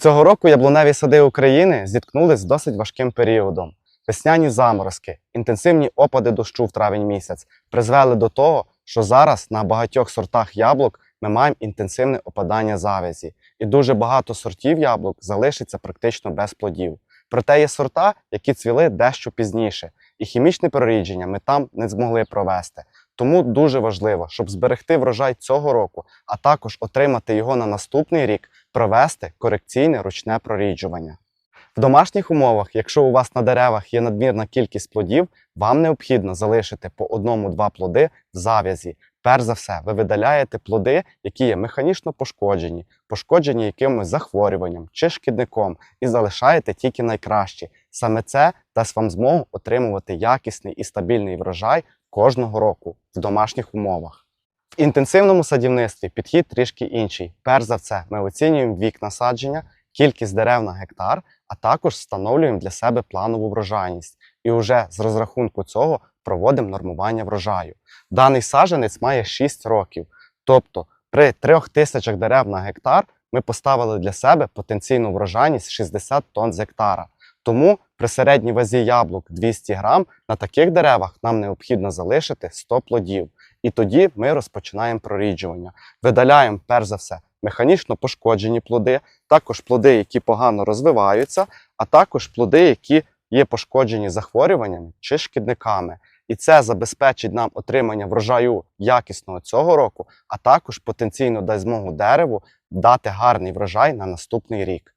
Цього року яблуневі сади України зіткнулись з досить важким періодом. Весняні заморозки, інтенсивні опади дощу в травень місяць призвели до того, що зараз на багатьох сортах яблук ми маємо інтенсивне опадання завязі, і дуже багато сортів яблук залишиться практично без плодів. Проте є сорта, які цвіли дещо пізніше, і хімічне прорідження ми там не змогли провести. Тому дуже важливо, щоб зберегти врожай цього року, а також отримати його на наступний рік, провести корекційне ручне проріджування. В домашніх умовах, якщо у вас на деревах є надмірна кількість плодів, вам необхідно залишити по одному-два плоди в зав'язі. Перш за все, ви видаляєте плоди, які є механічно пошкоджені, пошкоджені якимось захворюванням чи шкідником, і залишаєте тільки найкращі. Саме це дасть вам змогу отримувати якісний і стабільний врожай кожного року в домашніх умовах. В інтенсивному садівництві підхід трішки інший. Перш за все, ми оцінюємо вік насадження, кількість дерев на гектар, а також встановлюємо для себе планову врожайність. І вже з розрахунку цього проводимо нормування врожаю. Даний саджанець має 6 років. Тобто при 3 тисячах дерев на гектар ми поставили для себе потенційну врожайність 60 тонн з гектара. Тому при середній вазі яблук 200 грам на таких деревах нам необхідно залишити 100 плодів. І тоді ми розпочинаємо проріджування. Видаляємо, перш за все, механічно пошкоджені плоди, також плоди, які погано розвиваються, а також плоди, які є пошкоджені захворюваннями чи шкідниками. І це забезпечить нам отримання врожаю якісного цього року, а також потенційно дасть змогу дереву дати гарний врожай на наступний рік.